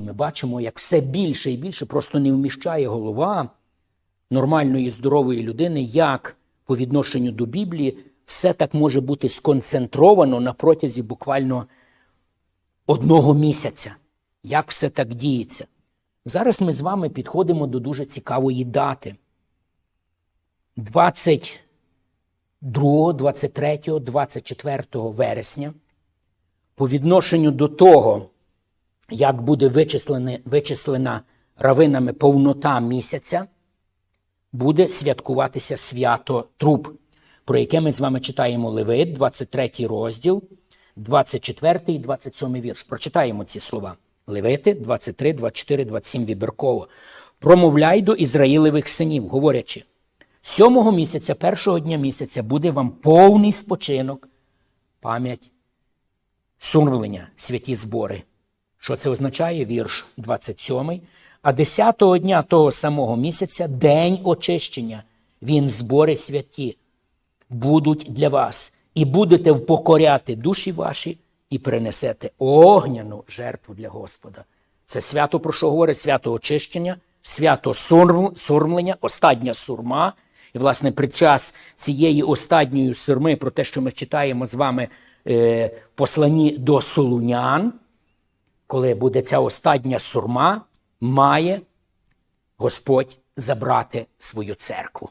Ми бачимо, як все більше і більше просто не вміщає голова нормальної здорової людини, як по відношенню до Біблії все так може бути сконцентровано на протязі буквально одного місяця. Як все так діється? Зараз ми з вами підходимо до дуже цікавої дати. 22, 23, 24 вересня по відношенню до того, як буде вичислена, равинами повнота місяця, буде святкуватися свято Труб, про яке ми з вами читаємо Левит, 23 розділ, 24 і 27 вірш. Прочитаємо ці слова. Левити 23, 24, 27 вибірково. Промовляй до Ізраїлевих синів, говорячи, сьомого місяця, першого дня місяця буде вам повний спочинок, пам'ять, сумлення, святі збори. Що це означає? Вірш 27. А десятого дня того самого місяця день очищення. Він збори святі будуть для вас, і будете впокоряти душі ваші, і принесете огняну жертву для Господа. Це свято, про що говорить? Свято очищення, свято сурм- сурмлення, остання сурма. І, власне, під час цієї останньої сурми, про те, що ми читаємо з вами е, посланні до Солунян, коли буде ця остання сурма, має Господь забрати свою церкву.